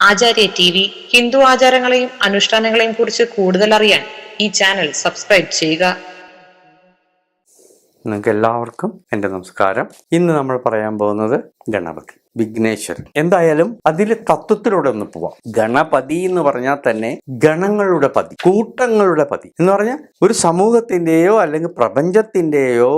ആചാര്യ T V Hindu ആചാരങ്ങളെയും അനുഷ്ഠാനങ്ങളെയും കുറിച്ച് കൂടുതൽ അറിയാൻ ഈ ചാനൽ സബ്സ്ക്രൈബ് ചെയ്യുക. നിങ്ങൾക്ക് എല്ലാവർക്കും എന്റെ നമസ്കാരം. ഇന്ന് നമ്മൾ പറയാൻ പോകുന്നത് ഗണപതി വിഘ്നേശ്വരൻ. എന്തായാലും അതിലെ തത്വത്തിലൂടെ ഒന്ന് പോവാം. ഗണപതി എന്ന് പറഞ്ഞാൽ തന്നെ ഗണങ്ങളുടെ പതി കൂട്ടങ്ങളുടെ പതി എന്ന് പറഞ്ഞാൽ ഒരു സമൂഹത്തിന്റെയോ അല്ലെങ്കിൽ പ്രപഞ്ചത്തിന്റെയോ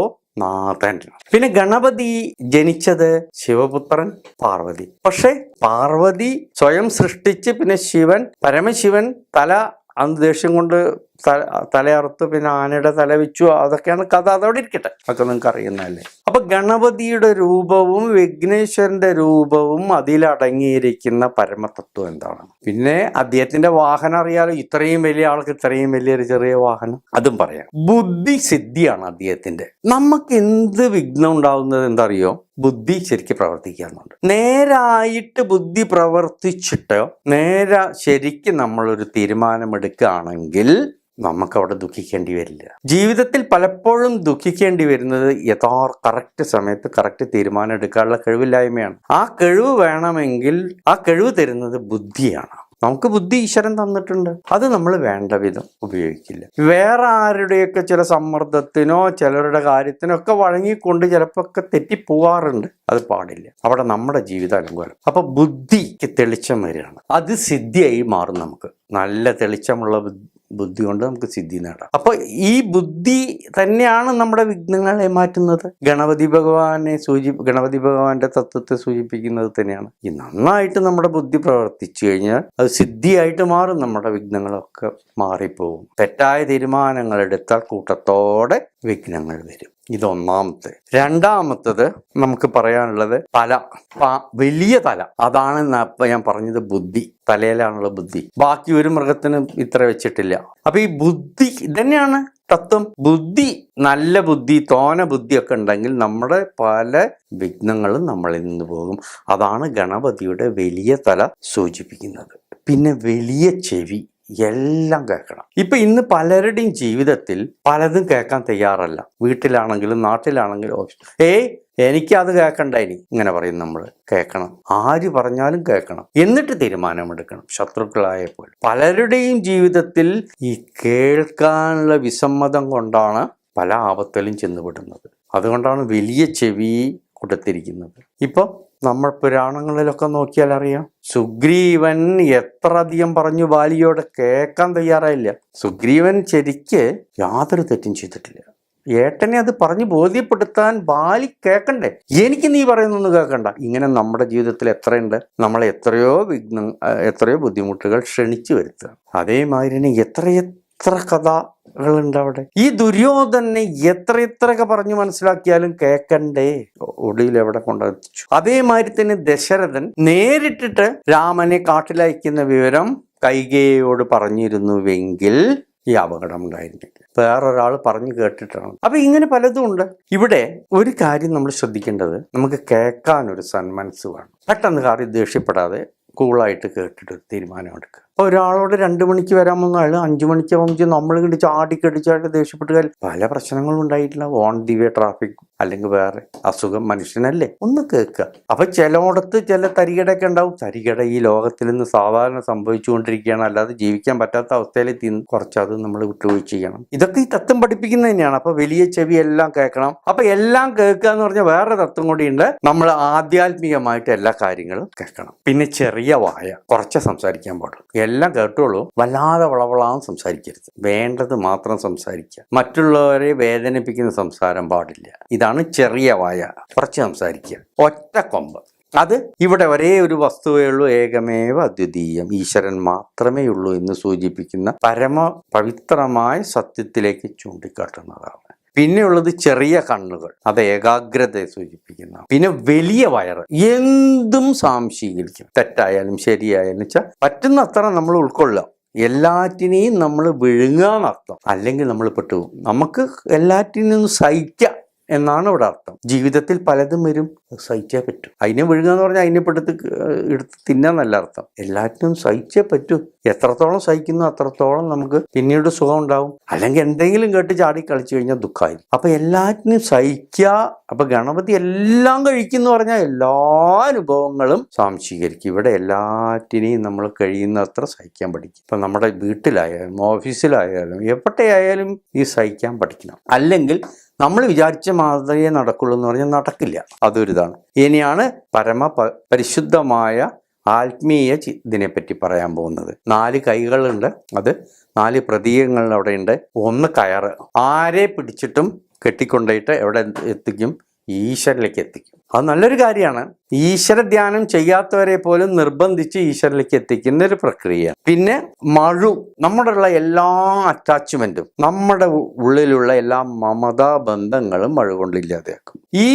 പിന്നെ ഗണപതി ജനിച്ചത് ശിവപുത്രൻ പാർവതി. പക്ഷേ പാർവതി സ്വയം സൃഷ്ടിച്ച് പിന്നെ ശിവൻ പരമശിവൻ തല അന്ന് ദേഷ്യം കൊണ്ട് തല തലയറുത്ത് പിന്നെ ആനയുടെ തല വെച്ചു. അതൊക്കെയാണ് കഥ. അതോടെ ഇരിക്കട്ടെ. അതൊക്കെ നിങ്ങൾക്ക് അറിയുന്നതല്ലേ ഗണപതിയുടെ രൂപവും വിഘ്നേശ്വരന്റെ രൂപവും അതിലടങ്ങിയിരിക്കുന്ന പരമതത്വം എന്താണ്? പിന്നെ അദ്ദേഹത്തിന്റെ വാഹനം അറിയാലോ ഇത്രയും വലിയ ആൾക്ക് ഇത്രയും വലിയൊരു ചെറിയ വാഹനം. അതും പറയാം. ബുദ്ധി സിദ്ധിയാണ് അദ്ദേഹത്തിന്റെ. നമുക്ക് എന്ത് വിഘ്നം ഉണ്ടാവുന്നത് എന്തറിയോ? ബുദ്ധി ശരിക്കും പ്രവർത്തിക്കാറുണ്ട് നേരായിട്ട് ബുദ്ധി പ്രവർത്തിച്ചിട്ട് നേര ശരിക്കും നമ്മളൊരു തീരുമാനമെടുക്കുകയാണെങ്കിൽ നമുക്കവിടെ ദുഃഖിക്കേണ്ടി വരില്ല. ജീവിതത്തിൽ പലപ്പോഴും ദുഃഖിക്കേണ്ടി വരുന്നത് യഥാർ കറക്റ്റ് സമയത്ത് കറക്റ്റ് തീരുമാനം എടുക്കാനുള്ള കഴിവില്ലായ്മയാണ്. ആ കഴിവ് വേണമെങ്കിൽ ആ കഴിവ് തരുന്നത് ബുദ്ധിയാണ്. നമുക്ക് ബുദ്ധി ഈശ്വരൻ തന്നിട്ടുണ്ട്. അത് നമ്മൾ വേണ്ട വിധം ഉപയോഗിക്കില്ല. വേറെ ആരുടെയൊക്കെ ചില സമ്മർദ്ദത്തിനോ ചിലരുടെ കാര്യത്തിനോ ഒക്കെ വഴങ്ങിക്കൊണ്ട് ചിലപ്പോൾ ഒക്കെ തെറ്റിപ്പോവാറുണ്ട്. അത് പാടില്ല. അവിടെ നമ്മുടെ ജീവിത അലങ്കോലം. അപ്പൊ ബുദ്ധിക്ക് തെളിച്ചം വരികയാണ്. അത് സിദ്ധിയായി മാറും നമുക്ക്. നല്ല തെളിച്ചമുള്ള ബുദ്ധി കൊണ്ട് നമുക്ക് സിദ്ധി നേടാം. അപ്പൊ ഈ ബുദ്ധി തന്നെയാണ് നമ്മുടെ വിഘ്നങ്ങളെ മാറ്റുന്നത്. ഗണപതി ഭഗവാനെ സൂചി ഗണപതി ഭഗവാന്റെ തത്വത്തെ സൂചിപ്പിക്കുന്നത് തന്നെയാണ്. ഈ നന്നായിട്ട് നമ്മുടെ ബുദ്ധി പ്രവർത്തിച്ചു കഴിഞ്ഞാൽ അത് സിദ്ധിയായിട്ട് മാറും. നമ്മുടെ വിഘ്നങ്ങളൊക്കെ മാറിപ്പോവും. തെറ്റായ തീരുമാനങ്ങൾ എടുത്താൽ കൂട്ടത്തോടെ വിഘ്നങ്ങൾ വരും. ഇതൊന്നാമത്തെ രണ്ടാമത്തത് നമുക്ക് പറയാനുള്ളത് തല. വലിയ തല. അതാണ് ഞാൻ പറഞ്ഞത് ബുദ്ധി. തലയിലാണുള്ള ബുദ്ധി. ബാക്കി ഒരു മൃഗത്തിനും ഇത്ര വെച്ചിട്ടില്ല. അപ്പൊ ഈ ബുദ്ധി ഇതന്നെയാണ് തത്വം. ബുദ്ധി നല്ല ബുദ്ധി തോന ബുദ്ധിയൊക്കെ ഉണ്ടെങ്കിൽ നമ്മുടെ പല വിഘ്നങ്ങളും നമ്മളിൽ നിന്ന് പോകും. അതാണ് ഗണപതിയുടെ വലിയ തല സൂചിപ്പിക്കുന്നത്. പിന്നെ വലിയ ചെവി. എല്ലാം കേൾക്കണം. ഇപ്പൊ ഇന്ന് പലരുടെയും ജീവിതത്തിൽ പലതും കേൾക്കാൻ തയ്യാറല്ല. വീട്ടിലാണെങ്കിലും നാട്ടിലാണെങ്കിലും ഓപ്ഷൻ ഏയ് എനിക്കത് കേൾക്കണ്ട ഇനി. ഇങ്ങനെ പറയും നമ്മൾ കേൾക്കണം. ആര് പറഞ്ഞാലും കേൾക്കണം. എന്നിട്ട് തീരുമാനമെടുക്കണം. ശത്രുക്കളായപ്പോൾ പലരുടെയും ജീവിതത്തിൽ ഈ കേൾക്കാനുള്ള വിസമ്മതം കൊണ്ടാണ് പല ആപത്തിലും ചെന്നുപെടുന്നത്. അതുകൊണ്ടാണ് വലിയ ചെവി കൊടുത്തിരിക്കുന്നത്. ഇപ്പൊ നമ്മൾ പുരാണങ്ങളിലൊക്കെ നോക്കിയാൽ അറിയാം. സുഗ്രീവൻ എത്ര അധികം പറഞ്ഞു ബാലിയോട് കേൾക്കാൻ തയ്യാറായില്ല. സുഗ്രീവൻ ശരിക്ക് യാതൊരു തെറ്റും ചെയ്തിട്ടില്ല. ഏട്ടനെ അത് പറഞ്ഞു ബോധ്യപ്പെടുത്താൻ ബാലി കേൾക്കണ്ടേ? എനിക്ക് നീ പറയുന്നൊന്നും കേൾക്കണ്ട. ഇങ്ങനെ നമ്മുടെ ജീവിതത്തിൽ എത്രയുണ്ട്? നമ്മളെ എത്രയോ വിഘ്നം എത്രയോ ബുദ്ധിമുട്ടുകൾ ക്ഷണിച്ചു വരുത്തുക. അതേമാതിരി തന്നെ കഥകളുണ്ട് അവിടെ? ഈ ദുര്യോധനെ എത്ര എത്രയൊക്കെ പറഞ്ഞു മനസ്സിലാക്കിയാലും കേക്കണ്ടേ? ഒടുവിൽ എവിടെ കൊണ്ടെത്തിച്ചു? അതേമാതിരി തന്നെ ദശരഥൻ നേരിട്ടിട്ട് രാമനെ കാട്ടിലയക്കുന്ന വിവരം കൈകേയോട് പറഞ്ഞിരുന്നുവെങ്കിൽ ഈ അപകടം ഉണ്ടായിരുന്നില്ല. വേറൊരാൾ പറഞ്ഞു കേട്ടിട്ടാണ്. അപ്പൊ ഇങ്ങനെ പലതും ഉണ്ട്. ഇവിടെ ഒരു കാര്യം നമ്മൾ ശ്രദ്ധിക്കേണ്ടത് നമുക്ക് കേൾക്കാൻ ഒരു സന്മനസ് വേണം. പെട്ടെന്ന് കാര്യം ദേഷ്യപ്പെടാതെ കൂളായിട്ട് കേട്ടിട്ട് തീരുമാനമെടുക്കുക അപ്പോൾ ഒരാളോട് രണ്ട് മണിക്ക് വരാൻ വന്ന. ആൾ അഞ്ചു മണിക്ക് പോകുമ്പോൾ നമ്മൾ ഇങ്ങോട്ട് ചാടിക്കടിച്ചായിട്ട് ദേഷ്യപ്പെട്ട് കാര്യം പല പ്രശ്നങ്ങളും ഉണ്ടായിട്ടില്ല. ഓൺ ദി വേ ട്രാഫിക് അല്ലെങ്കിൽ വേറെ അസുഖം മനുഷ്യനല്ലേ? ഒന്ന് കേൾക്കുക. അപ്പൊ ചിലയിടത്ത് ചില തരികടയൊക്കെ ഉണ്ടാവും. തരികട ഈ ലോകത്തിൽ നിന്ന് സാധാരണ സംഭവിച്ചുകൊണ്ടിരിക്കുകയാണ്. അല്ലാതെ ജീവിക്കാൻ പറ്റാത്ത അവസ്ഥയിലെത്തി കുറച്ച് അത് നമ്മൾ വിട്ടുവീഴ്ച ചെയ്യണം. ഇതൊക്കെ ഈ തത്വം പഠിപ്പിക്കുന്നത് തന്നെയാണ്. അപ്പൊ വലിയ ചെവി എല്ലാം കേൾക്കണം. അപ്പൊ എല്ലാം കേൾക്കുക എന്ന് പറഞ്ഞാൽ വേറെ തത്വം കൂടിയുണ്ട് നമ്മൾ ആധ്യാത്മികമായിട്ട് എല്ലാ കാര്യങ്ങളും കേൾക്കണം. പിന്നെ ചെറിയ വായ. കുറച്ച് സംസാരിക്കാൻ പാടുള്ളൂ. എല്ലാം കേട്ടോളൂ. വല്ലാതെ വളവളാന്ന് സംസാരിക്കരുത്. വേണ്ടത് മാത്രം സംസാരിക്കുക. മറ്റുള്ളവരെ വേദനിപ്പിക്കുന്ന സംസാരം പാടില്ല. ഇതാണ് ചെറിയ വായ. കുറച്ച് സംസാരിക്കുക. ഒറ്റ കൊമ്പ്. അത് ഇവിടെ ഒരേ ഒരു വസ്തുവേ ഉള്ളൂ. ഏകമേവ അദ്വിതീയം ഈശ്വരൻ മാത്രമേ ഉള്ളൂ എന്ന് സൂചിപ്പിക്കുന്ന പരമ പവിത്രമായ സത്യത്തിലേക്ക് ചൂണ്ടിക്കാട്ടുന്നതാണ്. പിന്നെയുള്ളത് ചെറിയ കണ്ണുകൾ. അത് ഏകാഗ്രതയെ സൂചിപ്പിക്കുന്ന. പിന്നെ വലിയ വയറ്. എന്തും സാംശീകരിക്കും തെറ്റായാലും ശരിയായാലും വെച്ചാൽ പറ്റുന്നത്ര നമ്മൾ ഉൾക്കൊള്ളുക. എല്ലാറ്റിനെയും നമ്മൾ വിഴുങ്ങാന്നർത്ഥം അല്ലെങ്കിൽ നമ്മൾ പെട്ടുപോകും. നമുക്ക് എല്ലാറ്റിനും സഹിക്കാം. എന്നാണ് ഇവിടെ അർത്ഥം. ജീവിതത്തിൽ പലതും വരും. സഹിച്ചേ പറ്റും. അതിനെ വിഴുകുക എന്ന് പറഞ്ഞാൽ അതിനെ പെടുത്ത് എടുത്ത് തിന്നാന്നല്ല അർത്ഥം. എല്ലാറ്റിനും സഹിച്ചേ പറ്റൂ. എത്രത്തോളം സഹിക്കുന്നു അത്രത്തോളം നമുക്ക് പിന്നീട് സുഖം ഉണ്ടാവും. അല്ലെങ്കിൽ എന്തെങ്കിലും കേട്ട് ചാടി കളിച്ചു കഴിഞ്ഞാൽ ദുഃഖമായി അപ്പൊ എല്ലാറ്റിനും സഹിക്കുക അപ്പൊ ഗണപതി എല്ലാം കഴിക്കുന്നു പറഞ്ഞാൽ എല്ലാ അനുഭവങ്ങളും സാംശീകരിക്കും ഇവിടെ എല്ലാറ്റിനെയും നമ്മൾ കഴിയുന്നത്ര സഹിക്കാൻ പഠിക്കും. ഇപ്പൊ നമ്മുടെ വീട്ടിലായാലും ഓഫീസിലായാലും എവിടെയായാലും ഈ സഹിക്കാൻ പഠിക്കണം. അല്ലെങ്കിൽ നമ്മൾ വിചാരിച്ച മാതൃകയെ നടക്കുള്ളൂ എന്ന് പറഞ്ഞാൽ നടക്കില്ല. അതൊരിതാണ്. ഇനിയാണ് പരമ പരിശുദ്ധമായ ആത്മീയ ഇതിനെപ്പറ്റി പറയാൻ പോകുന്നത്. നാല് കൈകളുണ്ട്. അത് നാല് പ്രതീകങ്ങൾ അവിടെയുണ്ട്. ഒന്ന് കയറ്. ആരെ പിടിച്ചിട്ടും കെട്ടിക്കൊണ്ടിട്ട് എവിടെ എത്തിക്കും? ഈശ്വരിലേക്ക് എത്തിക്കും. അത് നല്ലൊരു കാര്യമാണ്. ഈശ്വര ധ്യാനം ചെയ്യാത്തവരെ പോലും നിർബന്ധിച്ച് ഈശ്വരിലേക്ക് എത്തിക്കുന്ന ഒരു പ്രക്രിയ പിന്നെ മഴു നമ്മുടെ ഉള്ള എല്ലാ അറ്റാച്ച്മെന്റും നമ്മുടെ ഉള്ളിലുള്ള എല്ലാ മമതാ ബന്ധങ്ങളും മഴ കൊണ്ടില്ലാതെയാക്കും ഈ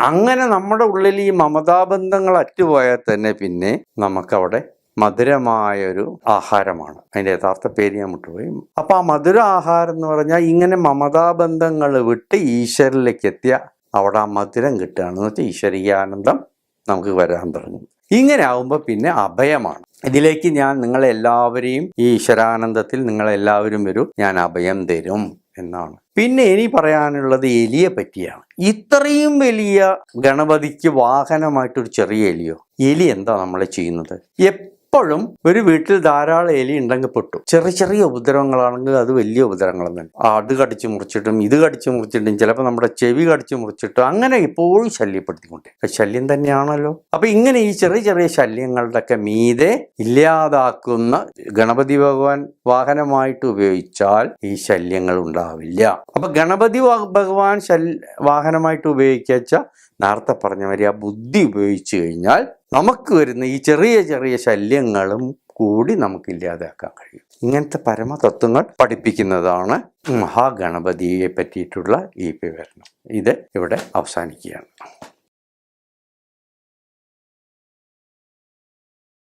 അങ്ങനെ നമ്മുടെ ഉള്ളിൽ ഈ മമതാ ബന്ധങ്ങൾ അറ്റുപോയാൽ തന്നെ പിന്നെ നമുക്കവിടെ മധുരമായൊരു ആഹാരമാണ്. അതിന്റെ യഥാർത്ഥ പേര് ഞാൻ വിട്ടുപോയി അപ്പൊ ആ മധുര ആഹാരം എന്ന് പറഞ്ഞാൽ ഇങ്ങനെ മമതാബന്ധങ്ങൾ വിട്ട് ഈശ്വരിലേക്ക് എത്തിയ അവിടെ ആ മധുരം കിട്ടുകയാണെന്ന് വെച്ചാൽ ഈശ്വരീയാനന്ദം നമുക്ക് വരാൻ തുടങ്ങും. ഇങ്ങനെ ആവുമ്പോൾ പിന്നെ അഭയമാണ്. ഇതിലേക്ക് ഞാൻ നിങ്ങളെല്ലാവരെയും ഈ ഈശ്വരാനന്ദത്തിൽ നിങ്ങളെല്ലാവരും വരും. ഞാൻ അഭയം തരും എന്നാണ്. പിന്നെ ഇനി പറയാനുള്ളത് എലിയെ പറ്റിയാണ്. ഇത്രയും വലിയ ഗണപതിക്ക് വാഹനമായിട്ടൊരു ചെറിയ എലിയോ? എലി എന്താ നമ്മളെ ചെയ്യുന്നത്? എപ്പോഴും ഒരു വീട്ടിൽ ധാരാളം എലി ഉണ്ടെങ്കിൽ പെട്ടു ചെറിയ ചെറിയ ഉപദ്രവങ്ങളാണെങ്കിൽ അത് വലിയ ഉപദ്രവങ്ങൾ തന്നെ അത് കടിച്ചു മുറിച്ചിട്ടും ഇത് കടിച്ചു മുറിച്ചിട്ടും ചിലപ്പോൾ നമ്മുടെ ചെവി കടിച്ചു മുറിച്ചിട്ടും അങ്ങനെ ഇപ്പോഴും ശല്യപ്പെടുത്തിക്കൊണ്ട്. ശല്യം തന്നെയാണല്ലോ. അപ്പൊ ഇങ്ങനെ ഈ ചെറിയ ചെറിയ ശല്യങ്ങളുടെ ഒക്കെ മീതെ ഇല്ലാതാക്കുന്ന ഗണപതി ഭഗവാൻ വാഹനമായിട്ട് ഉപയോഗിച്ചാൽ ഈ ശല്യങ്ങൾ ഉണ്ടാവില്ല. അപ്പൊ ഗണപതി ഭഗവാൻ ശൽ വാഹനമായിട്ട് ഉപയോഗിക്കച്ച നേരത്തെ പറഞ്ഞ മാതിരി ആ ബുദ്ധി ഉപയോഗിച്ചു കഴിഞ്ഞാൽ നമുക്ക് വരുന്ന ഈ ചെറിയ ചെറിയ ശല്യങ്ങളും കൂടി നമുക്ക് ഇല്ലാതാക്കാൻ കഴിയും. ഇങ്ങനത്തെ പരമതത്വങ്ങൾ പഠിപ്പിക്കുന്നതാണ് മഹാഗണപതിയെ പറ്റിയിട്ടുള്ള ഈ വിവരണം. ഇത് ഇവിടെ അവസാനിക്കുകയാണ്.